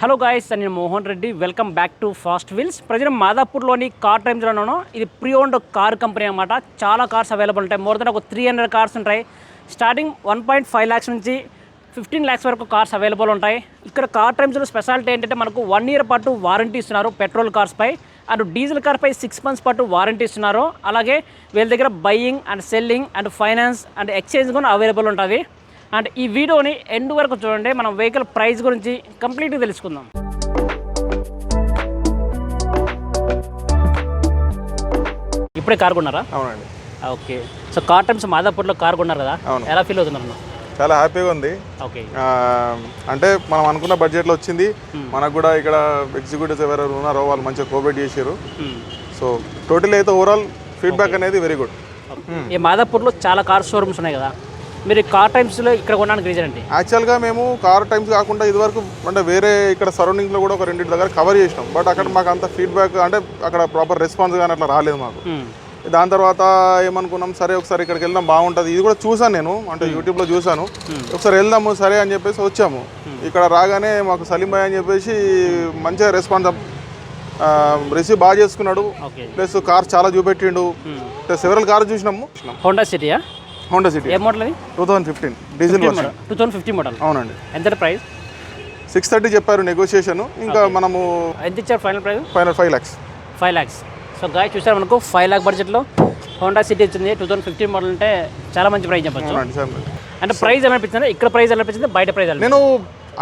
Hello guys నేను Mohan Reddy. Welcome back to fast wheels present మాదాపూర్లోని car టైమ్స్లోనూ ఇది pre owned car company అనమాట చాలా కార్స్ అవైలబుల్ ఉంటాయి. మోర్ దెన్ ఒక త్రీ హండ్రెడ్ కార్స్ ఉంటాయి. Starting one point five lakhs నుంచి ఫిఫ్టీన్ ల్యాక్స్ వరకు కార్స్ అవైలబుల్ ఉంటాయి. ఇక్కడ కార్ టైమ్స్లో స్పెషాలిటీ ఏంటంటే మనకు వన్ ఇయర్ పాటు వారంటీ ఇస్తున్నారు పెట్రోల్ కార్స్పై అండ్ డీజిల్ కార్పై సిక్స్ మంత్స్ పాటు వారంటీ ఇస్తున్నారు. అలాగే వీళ్ళ దగ్గర buying and selling and finance and exchange కూడా అవైలబుల్ ఉంటుంది అండ్ ఈ వీడియోని ఎండ్ వరకు చూడండి. మనం వెహికల్ ప్రైస్ గురించి కంప్లీట్గా తెలుసుకుందాం. ఇప్పుడే కార్ కొన్నారా? అవునండి. ఓకే. సో కార్ టైమ్స్ మాదాపూర్లో కార్ కొన్నారు కదా? అవును. ఎలా ఫీల్ అవుతున్నారు చాలా హ్యాపీగా ఉంది. ఓకే. ఆ, అంటే మనం అనుకున్న బడ్జెట్లో వచ్చింది. మనకు కూడా ఇక్కడ ఎగ్జిక్యూటివ్స్ ఎవరెవరు ఉన్నారో వాళ్ళు మంచిగా కోఆపరేట్ చేశారు. సో టోటల్ అయితే ఓవరాల్ ఫీడ్బ్యాక్ అనేది వెరీ గుడ్ ఈ మాదాపూర్లో చాలా కార్ షోరూమ్స్ ఉన్నాయి కదా? మీరు కార్ టైమ్స్లో ఇక్కడ కొనడానికి రీజన్ ఏంటి? యాక్చువల్గా మేము కార్ టైమ్స్ కాకుండా ఇదివరకు అంటే వేరే ఇక్కడ సరౌండింగ్లో కూడా ఒక రెండింటి దగ్గర కవర్ చేసినాం. బట్ అక్కడ మాకు అంత ఫీడ్బ్యాక్ అంటే అక్కడ ప్రాపర్ రెస్పాన్స్ కానీ అట్లా రాలేదు మాకు. మ్మ్. దాని తర్వాత ఏమనుకున్నాం సరే ఒకసారి ఇక్కడికి వెళ్దాం బాగుంటుంది. ఇది కూడా చూసాను నేను అంటే యూట్యూబ్లో చూసాను ఒకసారి వెళ్దాము సరే అని చెప్పేసి వచ్చాము. ఇక్కడ రాగానే మాకు సలీం భాయ్ అని చెప్పేసి మంచిగా రెస్పాన్స్ రిసీవ్ బాగా చేసుకున్నాడు. ప్లస్ కార్ చాలా చూపెట్టిండు. ప్లస్ సెవెరల్ కార్ చూసినాము. హోండా సిటీయా హోండా సిటీ ఏ మోడల్ అది? Two thousand fifteen diesel version two thousand fifty model అవునండి. ఎంత ప్రైస్ సిక్స్ థర్టీ చెప్పారు నెగోషియేషన్ ఇంకా మనము ఎంత ఇచ్చారు final price final five lakhs five lakhs so guys చూసారు మనకు ఫైవ్ ల్యాక్ బడ్జెట్లో హోండా సిటీ వచ్చింది. టూ థౌసండ్ ఫిఫ్టీన్ మోడల్ అంటే చాలా మంచి ప్రైస్ చెప్పచ్చు. అంటే ప్రైస్ ఎలా అనిపించింది? ఇక్కడ ప్రైస్ ఎలా అనిపించింది? బయట ప్రైస్ నేను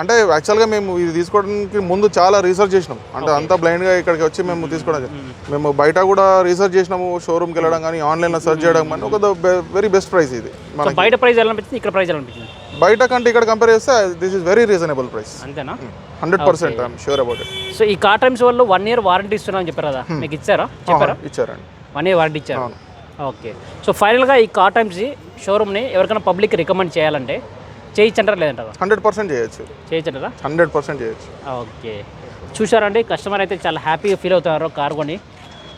అంటే యాక్చువల్గా మేము ఇది తీసుకోవడానికి ముందు చాలా రీసెర్చ్ చేసినాం. అంటే అంతా బ్లైండ్గా ఇక్కడికి వచ్చి మేము తీసుకోవడం మేము బయట కూడా రీసెర్చ్ చేసినాము షోరూమ్కి వెళ్ళడం కానీ ఆన్లైన్లో సెర్చ్ చేయడం కానీ ఒక వెరీ బెస్ట్ ప్రైస్ ఇది. బయట ప్రైస్ ఎలా అనిపించింది? ఇక్కడ ప్రైస్ ఎలా అనిపించింది? బయట కంటే ఇక్కడ కంపేర్ చేస్తే this is very reasonable price అంతేనా? Hundred percent I'm sure about it so ఈ కార్ టైమ్స్ వాళ్ళు వన్ ఇయర్ వారంటీ ఇస్తున్నారని చెప్పారు కదా? మీకు ఇచ్చారా? చెప్పారా? ఇచ్చారండి. వన్ ఇయర్ వారంటీ ఇచ్చారు. ఓకే సో ఫైనల్గా ఈ కార్ టైమ్స్ షోరూమ్ని ఎవరికైనా పబ్లిక్ రికమెండ్ చేయాలంటే చేయించంటారా లేదంటారా? హండ్రెడ్ పర్సెంట్ చేయొచ్చు. చేయించంటారా? హండ్రెడ్ పర్సెంట్ చేయొచ్చు. ఓకే. చూసారండి కస్టమర్ అయితే చాలా హ్యాపీగా ఫీల్ అవుతున్నారు కార్ కొని.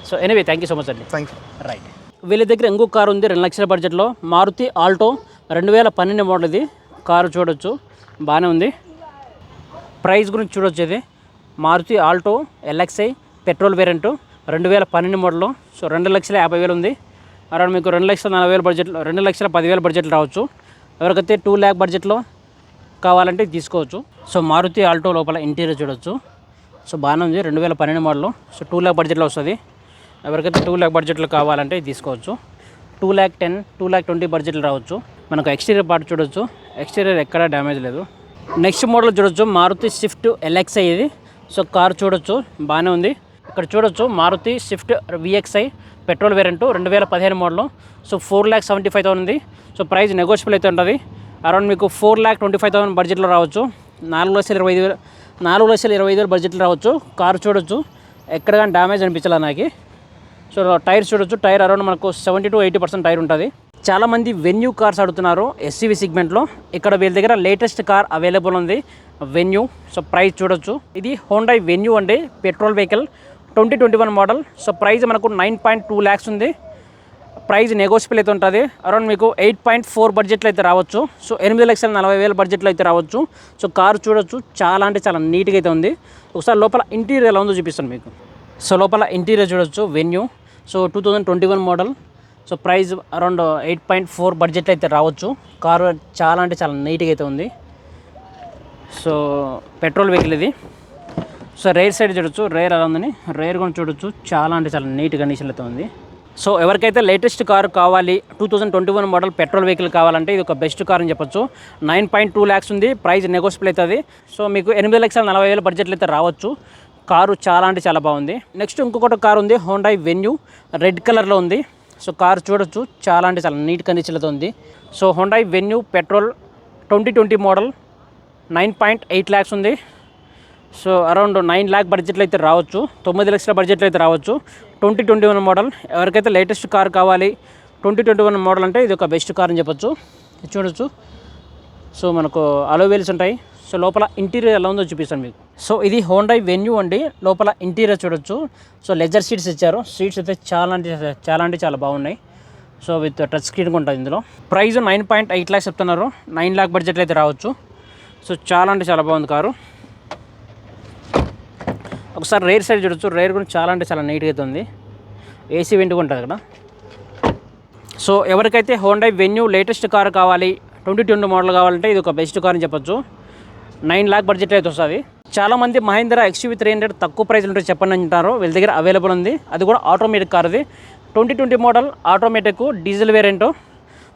So anyway thank you so much అండి. థ్యాంక్ యూ రైట్ వీళ్ళ దగ్గర ఇంకో కారు ఉంది రెండు లక్షల బడ్జెట్లో. మారుతి ఆల్టో రెండు వేల పన్నెండు మోడల్ ఇది కారు చూడొచ్చు బాగానే ఉంది. ప్రైస్ గురించి చూడొచ్చు ఇది. Maruti Alto LXI petrol variant రెండు వేల పన్నెండు మోడల్. సో రెండు లక్షల యాభై వేలు ఉంది. అరౌండ్ మీకు రెండు లక్షల నలభై వేల బడ్జెట్లో రెండు లక్షల పదివేల బడ్జెట్లో రావచ్చు. ఎవరికైతే టూ ల్యాక్ బడ్జెట్లో కావాలంటే తీసుకోవచ్చు. సో మారుతి ఆల్టో లోపల ఇంటీరియర్ చూడొచ్చు. సో బాగానే ఉంది రెండు వేల పన్నెండు మోడల్. సో టూ ల్యాక్ బడ్జెట్లో వస్తుంది. ఎవరికైతే టూ ల్యాక్ బడ్జెట్లో కావాలంటే తీసుకోవచ్చు. Two lakh ten two lakh twenty బడ్జెట్లో రావచ్చు. మనకు ఎక్స్టీరియర్ పార్ట్ చూడొచ్చు. ఎక్స్టీరియర్ ఎక్కడ డ్యామేజ్ లేదు. నెక్స్ట్ మోడల్ చూడొచ్చు మారుతి స్విఫ్ట్ ఎల్ఎక్స్ఐ ఇది. సో కార్ చూడొచ్చు బాగానే ఉంది. ఇక్కడ చూడొచ్చు Maruti Swift VXI petrol variant రెండు వేల పదిహేను model. So four lakh seventy five thousand ఉంది. సో ప్రైస్ నెగోషియబుల్ అయితే ఉంటుంది. అరౌండ్ మీకు four lakh twenty five thousand బడ్జెట్లో రావచ్చు. నాలుగు లక్షల ఇరవై ఐదు వేలు నాలుగు లక్షల ఇరవై ఐదు వేలు బడ్జెట్లో రావచ్చు. కారు చూడొచ్చు. ఎక్కడ కానీ డ్యామేజ్ అనిపించాలి నాకు. సో టైర్స్ చూడొచ్చు. టైర్ అరౌండ్ మనకు seventy to eighty percent tyre ఉంటుంది. చాలామంది వెన్యూ కార్స్ అడుగుతున్నారు ఎస్సీవీ సెగ్మెంట్లో. ఇక్కడ వీళ్ళ దగ్గర లేటెస్ట్ కార్ అవైలబుల్ ఉంది. వెన్యూ సో ప్రైస్ చూడొచ్చు. ఇది హోండై వెన్యూ అండి. Petrol vehicle. Twenty twenty one model. So price మనకు నైన్ పాయింట్ టూ ల్యాక్స్ ఉంది. ప్రైస్ నెగోషియబుల్ అయితే ఉంటుంది. అరౌండ్ మీకు ఎయిట్ పాయింట్ ఫోర్ బడ్జెట్లో అయితే రావచ్చు. సో ఎనిమిది లక్షల నలభై వేల బడ్జెట్లో అయితే రావచ్చు. సో కారు చూడొచ్చు. చాలా అంటే చాలా నీట్గా అయితే ఉంది. ఒకసారి లోపల ఇంటీరియర్ ఎలా ఉందో చూపిస్తాను మీకు. సో లోపల ఇంటీరియర్ చూడొచ్చు. Venue so two thousand twenty one model so price around eight point four బడ్జెట్లో అయితే రావచ్చు. కారు చాలా అంటే చాలా నీట్గా అయితే ఉంది. సో పెట్రోల్ వెహికల్ ఇది. సో రేర్ సైడ్ చూడొచ్చు రేర్ ఎలా ఉందని. రేర్ కూడా చూడొచ్చు. చాలా అంటే చాలా నీట్ కండిషన్లో అయితే ఉంది. సో ఎవరికైతే లేటెస్ట్ కారు కావాలి two thousand twenty one model petrol vehicle కావాలంటే ఇది ఒక బెస్ట్ కార్ అని చెప్పొచ్చు. నైన్ పాయింట్ టూ ల్యాక్స్ ఉంది. ప్రైస్ నెగోషియబుల్ అవుతుంది సో మీకు ఎనిమిది లక్షల నలభై వేల బడ్జెట్లో అయితే రావచ్చు. కారు చాలా అంటే చాలా బాగుంది. నెక్స్ట్ ఇంకొకటి కారు ఉంది హోండై వెన్యూ రెడ్ కలర్లో ఉంది. సో కారు చూడొచ్చు. చాలా అంటే చాలా నీట్ కండిషన్లతో ఉంది. So Hyundai Venue petrol twenty twenty model nine point eight lakhs ఉంది. సో అరౌండ్ నైన్ ల్యాక్ బడ్జెట్లో అయితే రావచ్చు. తొమ్మిది లక్షల బడ్జెట్లో అయితే రావచ్చు. Twenty twenty one model. ఎవరికైతే లేటెస్ట్ కార్ కావాలి ట్వంటీ ట్వంటీ వన్ మోడల్ అంటే ఇది ఒక బెస్ట్ కార్ అని చెప్పొచ్చు. చూడొచ్చు. సో మనకు అలోవేల్స్ ఉంటాయి. సో లోపల ఇంటీరియర్ ఎలా ఉందో చూపిస్తాను మీకు. సో ఇది హోండై వెన్యూ అండి. లోపల ఇంటీరియర్ చూడొచ్చు. సో లెజర్ సీట్స్ ఇచ్చారు. సీట్స్ అయితే చాలా అంటే చాలా అంటే చాలా బాగున్నాయి. సో విత్ టచ్ స్క్రీన్ ఉంటుంది ఇందులో. Price nine point eight lakhs చెప్తున్నారు. నైన్ ల్యాక్ బడ్జెట్లో అయితే రావచ్చు. సో చాలా అంటే చాలా బాగుంది కారు. ఒకసారి రేర్ సైడ్ చూడొచ్చు. రేర్ కూడా చాలా అంటే చాలా నీట్గా అయితే ఉంది. ఏసీ వెంటుగా ఉంటుంది అక్కడ. సో ఎవరికైతే హోండై వెన్యూ లేటెస్ట్ కార్ కావాలి ట్వంటీ ట్వంటీ మోడల్ కావాలంటే ఇది ఒక బెస్ట్ కార్ అని చెప్పొచ్చు. నైన్ ల్యాక్ బడ్జెట్ అయితే వస్తుంది. చాలామంది మహేంద్ర ఎక్స్యూవీ త్రీ హండ్రెడ్ తక్కువ ప్రైస్ ఉంటే చెప్పండి అంటారు వీళ్ళ దగ్గర అవైలబుల్ ఉంది. అది కూడా ఆటోమేటిక్ కార్ అది twenty twenty model automatic diesel variant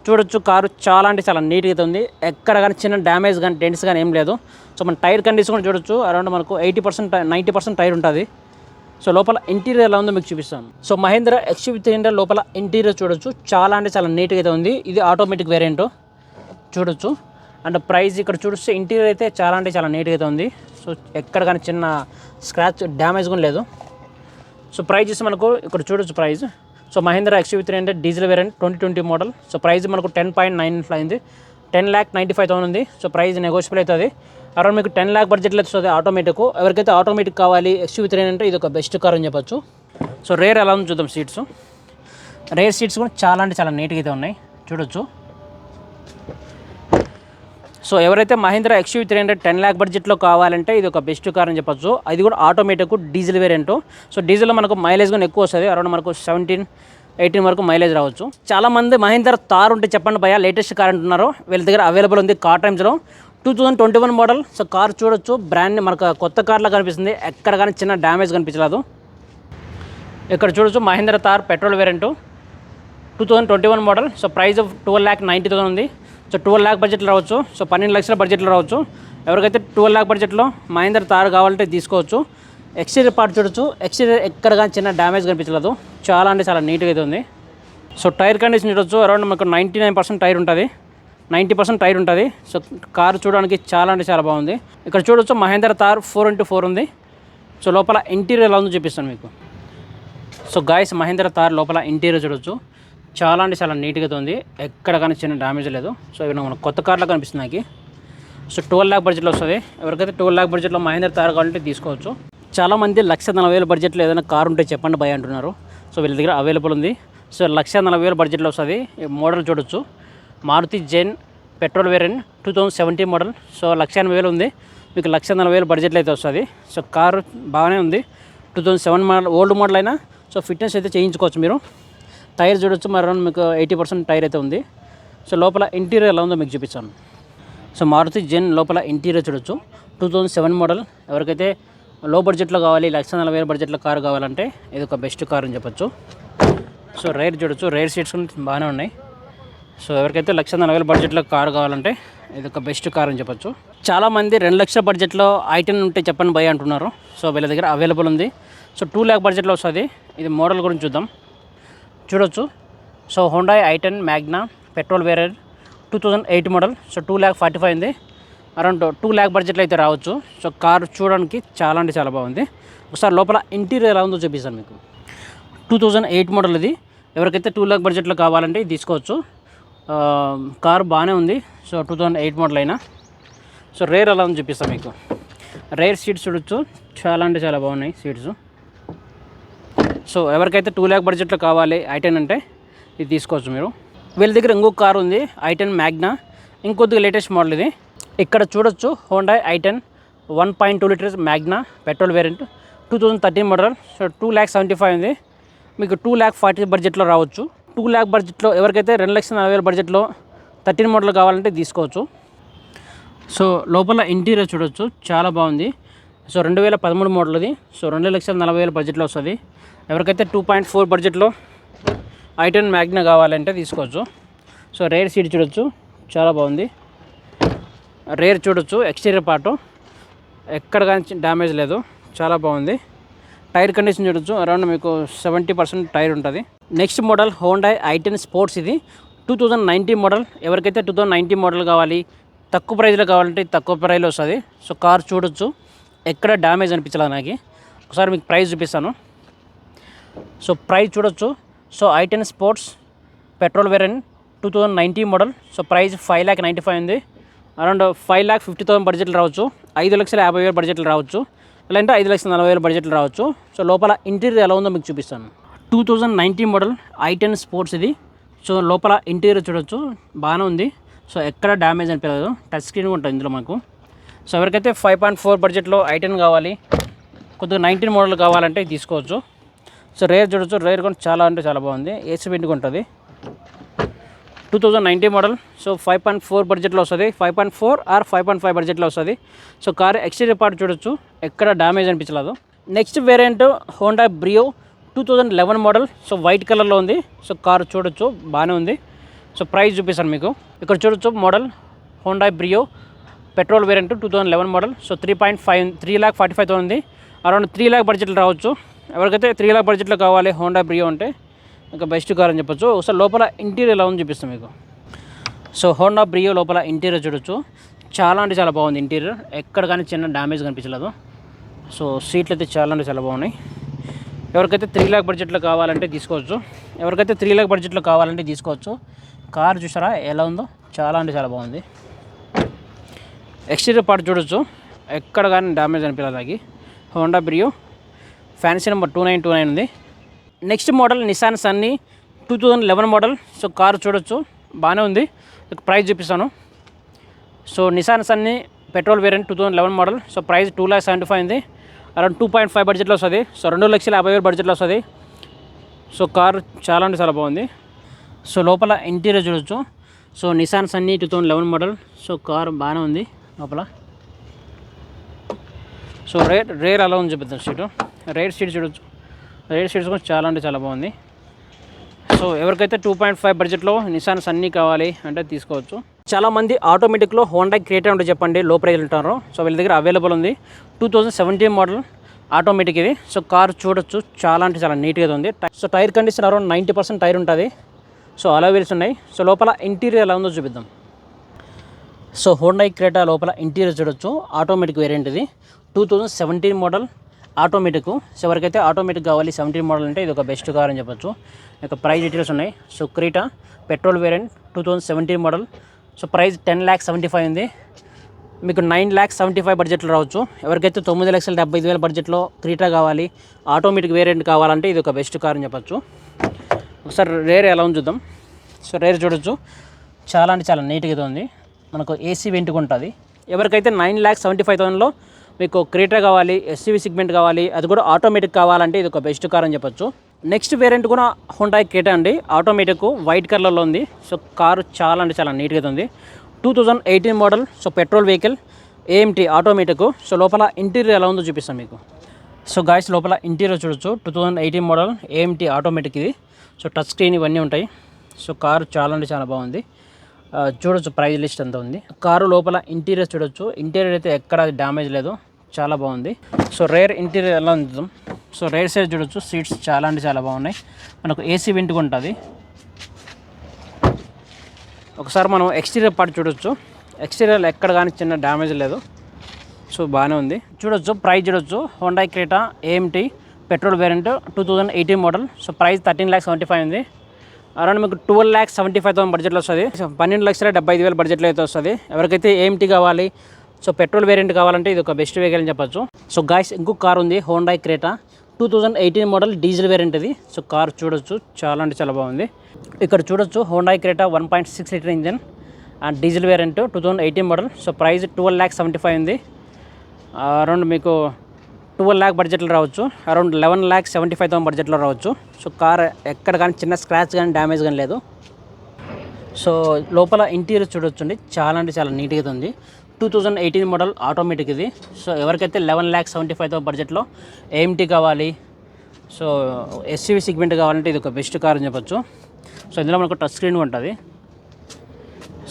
చూడొచ్చు కారు చాలా అంటే చాలా నీట్గా ఉంది. ఎక్కడ కానీ చిన్న డ్యామేజ్ కానీ డెంట్స్ కానీ ఏం లేదు. సో మన టైర్ కండిషన్ కూడా చూడొచ్చు. అరౌండ్ మనకు eighty percent ninety percent tyre ఉంటుంది. సో లోపల ఇంటీరియర్ ఎలా ఉందో మీకు చూపిస్తాను. So Mahindra XUV three hundred లోపల ఇంటీరియర్ చూడొచ్చు. చాలా అంటే చాలా నీట్గా అయితే ఉంది. ఇది ఆటోమేటిక్ వేరియంట్. చూడొచ్చు. అండ్ ప్రైస్ ఇక్కడ చూస్తే ఇంటీరియర్ అయితే చాలా అంటే చాలా నీట్గా అయితే ఉంది. సో ఎక్కడ కానీ చిన్న స్క్రాచ్ డ్యామేజ్ కూడా లేదు. సో ప్రైస్ చూసి మనకు ఇక్కడ చూడొచ్చు price. So Mahindra XUV three hundred diesel variant twenty twenty model so price మనకు టెన్ పాయింట్ నైన్ అయింది ten lakh ninety five thousand ఉంది. సో ప్రైస్ నెగోషియబుల్ అవుతుంది. అరౌండ్ మీకు టెన్ ల్యాక్ బడ్జెట్లో వస్తుంది ఆటోమేటిక్ ఎవరికైతే ఆటోమేటిక్ కావాలి ఎక్స్యూవీ త్రీ అంటే ఇది ఒక బెస్ట్ కార్ అని చెప్పొచ్చు. సో రేర్ ఎలా ఉంది చూద్దాం సీట్స్ రేర్ సీట్స్ కూడా చాలా అంటే చాలా నీట్గా అయితే ఉన్నాయి. చూడొచ్చు. సో ఎవరైతే Mahindra XUV three hundred ten lakh బడ్జెట్లో కావాలంటే ఇది ఒక బెస్ట్ కార్ అని చెప్పొచ్చు. అది కూడా ఆటోమేటిక్ డీజిల్ వేరియంట్ సో డీజిల్లో మనకు మైలేజ్ కూడా ఎక్కువ వస్తుంది. అరౌండ్ మనకు సెవెంటీన్ ఎయిటీన్ వరకు మైలేజ్ రావచ్చు. చాలా మంది తార్ ఉంటే చెప్పండి భయ లేటెస్ట్ కార్ అంటున్నారు. వీళ్ళ దగ్గర అవైలబుల్ ఉంది కార్ టైమ్స్లో two thousand twenty one model so car చూడొచ్చు. బ్రాండ్ మనకు కొత్త కార్లా కనిపిస్తుంది. ఎక్కడ కానీ చిన్న డ్యామేజ్ కనిపించలేదు. ఇక్కడ చూడొచ్చు Mahindra Thar petrol variant two thousand twenty one model so price of twelve lakh ninety thousand ఉంది. సో ట్వెల్వ్ ల్యాక్ బడ్జెట్లో రావచ్చు. సో పన్నెండు లక్షల బడ్జెట్లో రావచ్చు. ఎవరికైతే ట్వెల్వ్ ల్యాక్ బడ్జెట్లో మహేంద్ర తార్ కావాలంటే తీసుకోవచ్చు. ఎక్స్టీరియర్ పార్ట్ చూడొచ్చు. ఎక్స్టీరియర్ ఎక్కడ కానీ చిన్న డ్యామేజ్ కనిపించలేదు. చాలా అంటే చాలా నీట్గా అయితే ఉంది. సో టైర్ కండిషన్ చూడొచ్చు. అరౌండ్ మనకు నైంటీ నైన్ పర్సెంట్ టైర్ ఉంటుంది. నైంటీ పర్సెంట్ టైర్ ఉంటుంది. సో కార్ చూడడానికి చాలా అంటే చాలా బాగుంది. ఇక్కడ చూడొచ్చు Mahindra Thar four into four ఉంది. సో లోపల ఇంటీరియర్ ఎలా ఉందో చూపిస్తాను మీకు. సో గాయస్ మహేంద్ర తార్ లోపల ఇంటీరియర్ చూడొచ్చు. చాలా అంటే చాలా నీట్గా ఉంది. ఎక్కడ కానీ చిన్న డ్యామేజ్ లేదు. సో ఇవి మన కొత్త కార్లో కనిపిస్తుంది నాకు. సో ట్వెల్వ్ ల్యాక్ బడ్జెట్లో వస్తుంది. ఎవరికైతే ట్వెల్వ్ ల్యాక్ బడ్జెట్లో మహేంద్ర తార్ కావాలంటే తీసుకోవచ్చు. చాలా మంది లక్ష నలభై వేల బడ్జెట్లో ఏదైనా కార్ ఉంటే చెప్పండి భయ అంటున్నారు. సో వీళ్ళ దగ్గర అవైలబుల్ ఉంది. సో లక్ష నలభై వేల బడ్జెట్లో వస్తుంది. ఈ మోడల్ చూడొచ్చు. Maruti Zen petrol variant two thousand seventy model so లక్ష ఎనభై వేలు ఉంది. మీకు లక్ష నలభై వేలు బడ్జెట్లో అయితే వస్తుంది. సో కారు బాగానే ఉంది. Two thousand seven model old model అయినా. సో ఫిట్నెస్ అయితే చేయించుకోవచ్చు మీరు. టైర్ చూడొచ్చు మరి అరౌండ్ మీకు ఎయిటీ పర్సెంట్ టైర్ అయితే ఉంది. సో లోపల ఇంటీరియర్ ఎలా ఉందో మీకు చూపిస్తాను. సో మారుతి జెన్ లోపల ఇంటీరియర్ చూడొచ్చు. Two thousand seven model. ఎవరికైతే లో బడ్జెట్లో కావాలి లక్ష నలభై వేల బడ్జెట్లో కారు కావాలంటే ఇది ఒక బెస్ట్ కార్ అని చెప్పొచ్చు. సో రైర్ చూడొచ్చు. రైర్ సీట్స్ బాగానే ఉన్నాయి. సో ఎవరికైతే లక్ష నలభై వేల బడ్జెట్లో కారు కావాలంటే ఇది ఒక బెస్ట్ కార్ అని చెప్పొచ్చు. చాలామంది రెండు లక్షల బడ్జెట్లో ఐటెన్ ఉంటే చెప్పండి భయ అంటున్నారు. సో వీళ్ళ దగ్గర అవైలబుల్ ఉంది. సో టూ ల్యాక్ బడ్జెట్లో వస్తుంది. ఇది మోడల్ గురించి చూద్దాం. చూడొచ్చు. So Hyundai i ten Magna petrol వేరియర్ two thousand eight model so two lakh forty five ఉంది అరౌండ్ టూ ల్యాక్ బడ్జెట్లో అయితే రావచ్చు. సో కార్ చూడడానికి చాలా అంటే చాలా బాగుంది. ఒకసారి లోపల ఇంటీరియర్ ఎలా ఉందో చూపిస్తాను మీకు. టూ థౌజండ్ ఎయిట్ మోడల్ ఇది. ఎవరికైతే టూ ల్యాక్ బడ్జెట్లో కావాలంటే తీసుకోవచ్చు. కారు కార్ బాగానే ఉంది. So two thousand eight model అయినా. సో రేర్ ఎలా ఉందో చూపిస్తాను మీకు. రేర్ సీట్స్ చూడొచ్చు. చాలా అంటే చాలా బాగున్నాయి సీట్స్ సో ఎవరికైతే టూ ల్యాక్ బడ్జెట్లో కావాలి ఐటెన్ అంటే ఇది తీసుకోవచ్చు మీరు. వీళ్ళ దగ్గర ఇంకొక కారు ఉంది ఐటెన్ మ్యాగ్నా ఇంకొద్దిగా లేటెస్ట్ మోడల్ ఇది. ఇక్కడ చూడొచ్చు Honda i ten one point two litres Magna petrol variant two thousand thirteen model so two lakh seventy five ఉంది. మీకు టూ ల్యాక్ ఫార్టీ బడ్జెట్లో రావచ్చు. టూ ల్యాక్ బడ్జెట్లో ఎవరికైతే రెండు లక్షల నలభై వేల బడ్జెట్లో థర్టీన్ మోడల్ కావాలంటే తీసుకోవచ్చు. సో లోపల ఇంటీరియర్ చూడొచ్చు చాలా బాగుంది. సో రెండు వేల పదమూడు మోడల్ది. సో రెండు లక్షల నలభై వేల బడ్జెట్లో వస్తుంది. ఎవరికైతే టూ పాయింట్ ఫోర్ బడ్జెట్లో ఐటెన్ మ్యాగ్నా కావాలంటే తీసుకోవచ్చు. సో రేర్ సీట్ చూడొచ్చు. చాలా బాగుంది. రేర్ చూడొచ్చు. Exterior part. ఎక్కడ కానీ డ్యామేజ్ లేదు. చాలా బాగుంది. టైర్ కండిషన్ చూడొచ్చు. అరౌండ్ మీకు సెవెంటీ పర్సెంట్ టైర్ ఉంటుంది. Next model Honda i ten sports ఇది. Two thousand ninety model. ఎవరికైతే టూ థౌజండ్ నైంటీ మోడల్ కావాలి తక్కువ ప్రైజ్లో కావాలంటే తక్కువ ప్రైజ్లో వస్తుంది. సో కార్ చూడొచ్చు. ఎక్కడ డ్యామేజ్ అనిపించలేదు నాకు? ఒకసారి మీకు ప్రైస్ చూపిస్తాను. సో ప్రైస్ చూడొచ్చు. So i ten sports petrol variant two thousand ninety model. So price five lakh ninety five ఉంది. Around five lakh fifty thousand బడ్జెట్లు రావచ్చు. ఐదు లక్షల యాభై వేల బడ్జెట్లు రావచ్చు. లేదంటే ఐదు లక్షల నలభై వేల బడ్జెట్లు రావచ్చు. సో లోపల ఇంటీరియర్ ఎలా ఉందో మీకు చూపిస్తాను. Two thousand ninety model i ten sports ఇది. సో లోపల ఇంటీరియర్ చూడొచ్చు. బాగానే ఉంది. సో ఎక్కడ డ్యామేజ్ అనిపించలేదు. టచ్ స్క్రీన్ ఉంటుంది ఇందులో మనకు సో ఎవరికైతే ఫైవ్ పాయింట్ ఫోర్ బడ్జెట్లో ఐటెన్ కావాలి కొద్దిగా నైన్టీన్ మోడల్ కావాలంటే తీసుకోవచ్చు. సో రేర్ చూడొచ్చు రేర్ కూడా చాలా అంటే చాలా బాగుంది. ఏసీ వెంట్గా ఉంటుంది. Two thousand nineteen model so five point four బడ్జెట్లో వస్తుంది. Five point four or five point five బడ్జెట్లో వస్తుంది. సో కార్ ఎక్స్టీరియర్ పార్ట్ చూడొచ్చు ఎక్కడ డ్యామేజ్ అనిపించలేదు. Next variant Honda Brio two thousand eleven model so white కలర్లో ఉంది. సో కార్ చూడొచ్చు బాగానే ఉంది. సో ప్రైస్ చూపిస్తాను మీకు. ఇక్కడ చూడొచ్చు model Honda Brio petrol variant two thousand eleven model. So three point five three lakh forty five ఉంది. అరౌండ్ త్రీ ల్యాక్ బడ్జెట్లో రావచ్చు. ఎవరికైతే త్రీ ల్యాక్ బడ్జెట్లో కావాలి హోండా బ్రియో అంటే ఇంకా బెస్ట్ కార్ అని చెప్పొచ్చు. ఒకసారి లోపల ఇంటీరియర్ ఎలా ఉంది చూపిస్తాం మీకు. సో హోండా బ్రియో లోపల ఇంటీరియర్ చూడొచ్చు. చాలా అంటే చాలా బాగుంది ఇంటీరియర్ ఎక్కడ కానీ చిన్న డ్యామేజ్ కనిపించలేదు. సో సీట్లు అయితే చాలా అంటే చాలా బాగున్నాయి. ఎవరికైతే త్రీ ల్యాక్ బడ్జెట్లో కావాలంటే తీసుకోవచ్చు. ఎవరికైతే త్రీ ల్యాక్ బడ్జెట్లో కావాలంటే తీసుకోవచ్చు. కార్ చూసారా? ఎలా ఉందో? చాలా అంటే చాలా బాగుంది. ఎక్స్టీరియర్ పార్ట్ చూడొచ్చు. ఎక్కడ కానీ డ్యామేజ్ అనిపించలేదు నాకు Honda Brio fancy number two nine two nine ఉంది. Next model Nissan Sunny two thousand eleven model so car చూడొచ్చు. బాగానే ఉంది. ప్రైస్ చూపిస్తాను. So Nissan Sunny petrol variant two thousand eleven model so price two lakh seventy five ఉంది. Around two point five బడ్జెట్లో వస్తుంది. So రెండు లక్షల యాభై వేలు బడ్జెట్లో వస్తుంది. సో కార్ చాలా అంటే చాలా బాగుంది. సో లోపల ఇంటీరియర్ చూడొచ్చు. So Nissan Sunny two thousand eleven model so car బాగానే ఉంది. లోపల. సో రేట్ రేర్ అలా ఉంది చూపిద్దాం సీటు. రేర్ సీట్ చూడొచ్చు రేర్ సీట్స్ కూడా చాలా అంటే చాలా బాగుంది. సో ఎవరికైతే టూ పాయింట్ ఫైవ్ బడ్జెట్లో నిసాన్స్ అన్నీ కావాలి అంటే తీసుకోవచ్చు. చాలామంది ఆటోమేటిక్లో హోండా క్రియేటర్ ఉంటే చెప్పండి లో ప్రైజ్ ఉంటారు. సో వీళ్ళ దగ్గర అవైలబుల్ ఉంది. Two thousand seventeen model automatic ఇది. సో కార్ చూడొచ్చు చాలా అంటే చాలా నీట్గా ఉంది. So tyre condition around ninety percent tyre ఉంటుంది. సో అలా వీల్స్ ఉన్నాయి. సో లోపల ఇంటీరియర్ ఎలా ఉందో చూపిద్దాం. సో హోండా క్రేటా లోపల ఇంటీరియర్ చూడొచ్చు. ఆటోమేటిక్ వేరియంట్ ఇది. Two thousand seventeen model automatic. So ఎవరికైతే ఆటోమేటిక్ కావాలి సెవెంటీన్ మోడల్ అంటే ఇది ఒక బెస్ట్ కార్ అని చెప్పొచ్చు. ఇక ప్రైస్ డీటెయిల్స్ ఉన్నాయి. So Creta petrol variant two thousand seventeen model. So price ten lakh seventy five ఉంది. మీకు నైన్ ల్యాక్ సెవెంటీ ఫైవ్ బడ్జెట్లో రావచ్చు. ఎవరికైతే తొమ్మిది లక్షల డెబ్బై ఐదు వేల బడ్జెట్లో క్రీటా కావాలి ఆటోమేటిక్ వేరియంట్ కావాలంటే ఇది ఒక బెస్ట్ కార్ అని చెప్పొచ్చు. ఒకసారి రేర్ ఎలా ఉంది చూద్దాం. సో రేర్ చూడొచ్చు. చాలా అంటే చాలా నీట్గా ఉంది. మనకు ఏసీ వెంటుగా ఉంటుంది. ఎవరికైతే నైన్ ల్యాక్ సెవెంటీ ఫైవ్ థౌసండ్లో మీకు క్రీటా కావాలి ఎస్సీవీ సిగ్మెంట్ కావాలి అది కూడా ఆటోమేటిక్ కావాలంటే ఇది ఒక బెస్ట్ కార్ అని చెప్పొచ్చు. నెక్స్ట్ వేరియంట్ కూడా హుండాయ్ క్రీటా అండి. ఆటోమేటిక్ వైట్ కలర్లో ఉంది. సో కారు చాలా అంటే చాలా నీట్గా ఉంది. Two thousand eighteen model so petrol vehicle AMT automatic so లోపల ఇంటీరియర్ ఎలా ఉందో చూపిస్తాను మీకు. సో గాయస్ లోపల ఇంటీరియర్ చూడొచ్చు. Two thousand eighteen model AMT automatic ఇది. సో టచ్ స్క్రీన్ ఇవన్నీ ఉంటాయి. సో కారు చాలా అంటే చాలా బాగుంది. చూడొచ్చు ప్రైజ్ లిస్ట్ ఎంత ఉంది. కారు లోపల ఇంటీరియర్ చూడొచ్చు. ఇంటీరియర్ అయితే ఎక్కడ డ్యామేజ్ లేదు. చాలా బాగుంది. సో రేర్ ఇంటీరియర్ ఎలా ఉంది సో రేర్ సైడ్ చూడొచ్చు. సీట్స్ చాలా అంటే చాలా బాగున్నాయి. మనకు ఏసీ వింటుగా ఉంటుంది. ఒకసారి మనం ఎక్స్టీరియర్ పార్ట్ చూడొచ్చు. ఎక్స్టీరియర్ ఎక్కడ కానీ చిన్న డ్యామేజ్ లేదు. సో బాగానే ఉంది. చూడొచ్చు. ప్రైస్ చూడొచ్చు. Honda Creta AMT petrol variant two thousand eighteen model so price thirteen lakh seventy five ఉంది. అరౌండ్ మీకు twelve lakhs seventy five thousand బడ్జెట్లో వస్తుంది. సో పన్నెండు లక్షల డెబ్బై ఐదు వేల బడ్జెట్లో అయితే వస్తుంది. ఎవరికైతే ఏంటి కావాలి సో పెట్రోల్ వేరియంట్ కావాలంటే ఇది ఒక బెస్ట్ వెహికల్ అని చెప్పొచ్చు. సో గాయస్ ఇంకొక కార్ ఉంది Hyundai Creta two thousand eighteen model diesel variant ఇది. సో కార్ చూడొచ్చు చాలా అంటే చాలా బాగుంది. ఇక్కడ చూడొచ్చు Hyundai Creta one point six litre engine and diesel variant two thousand eighteen model so price twelve lakh seventy five ఉంది. అరౌండ్ మీకు ట్వెల్వ్ ల్యాక్ బడ్జెట్లో రావచ్చు. Around eleven lakh seventy five thousand బడ్జెట్లో రావచ్చు. సో కార్ ఎక్కడ కానీ చిన్న స్క్రాచ్ కానీ డ్యామేజ్ కానీ లేదు. సో లోపల ఇంటీరియర్ చూడొచ్చండి. చాలా అంటే చాలా నీట్గా ఉంది. Two thousand eighteen model automatic ఇది. సో ఎవరికైతే eleven lakh seventy five thousand బడ్జెట్లో ఏఎంటీ కావాలి సో ఎస్సీవీ సిగ్మెంట్ కావాలంటే ఇది ఒక బెస్ట్ కార్ అని చెప్పొచ్చు. సో ఇందులో మనకు టచ్ స్క్రీన్ ఉంటుంది.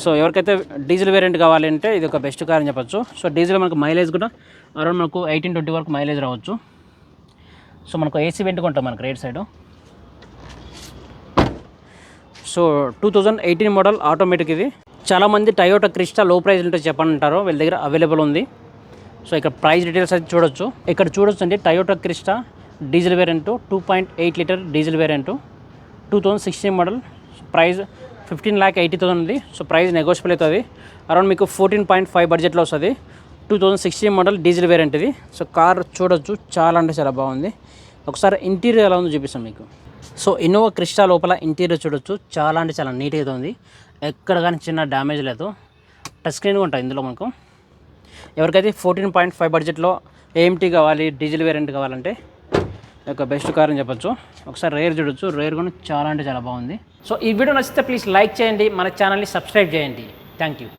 సో ఎవరికైతే డీజిల్ వేరియంట్ కావాలంటే ఇది ఒక బెస్ట్ కార్ అని చెప్పొచ్చు. సో డీజిల్ మనకు మైలేజ్ కూడా అరౌండ్ మనకు ఎయిటీన్ ట్వంటీ వరకు మైలేజ్ రావచ్చు. సో మనకు ఏసీ పెట్టుకుంటాం మనకు right side so two thousand eighteen model automatic ఇది. చాలామంది టయోటా క్రిస్టా లో ప్రైస్ ఉంటే చెప్పండి వీళ్ళ దగ్గర అవైలబుల్ ఉంది. సో ఇక్కడ ప్రైస్ డీటెయిల్స్ అయితే చూడొచ్చు. ఇక్కడ చూడొచ్చు అండి Toyota Crysta diesel variant two point eight litre diesel variant two thousand sixteen model price fifteen lakh eighty thousand ఉంది. సో ప్రైస్ నెగోషియబుల్ అవుతుంది అరౌండ్ మీకు ఫోర్టీన్ పాయింట్ ఫైవ్ బడ్జెట్లో వస్తుంది. Two thousand sixteen model diesel variant ఇది. So car చూడొచ్చు చాలా అంటే చాలా బాగుంది. ఒకసారి ఇంటీరియర్ ఎలా ఉందో చూపిస్తాం మీకు. సో ఇన్నోవా క్రిస్టా లోపల ఇంటీరియర్ చూడొచ్చు చాలా అంటే చాలా నీట్గా ఉంది. ఎక్కడ కానీ చిన్న డ్యామేజ్ లేదు. టచ్ స్క్రీన్ ఉంటుంది ఇందులో మనకు. ఎవరికైతే ఫోర్టీన్ పాయింట్ ఫైవ్ బడ్జెట్లో ఏఎంటీ కావాలి డీజిల్ వేరియంట్ కావాలంటే ఒక బెస్ట్ కార్ అని చెప్పొచ్చు. ఒకసారి రేర్ చూడొచ్చు రేర్ కూడా చాలా అంటే చాలా బాగుంది. సో ఈ వీడియో నచ్చితే ప్లీజ్ లైక్ చేయండి మన ఛానల్ని సబ్స్క్రైబ్ చేయండి. Thank you.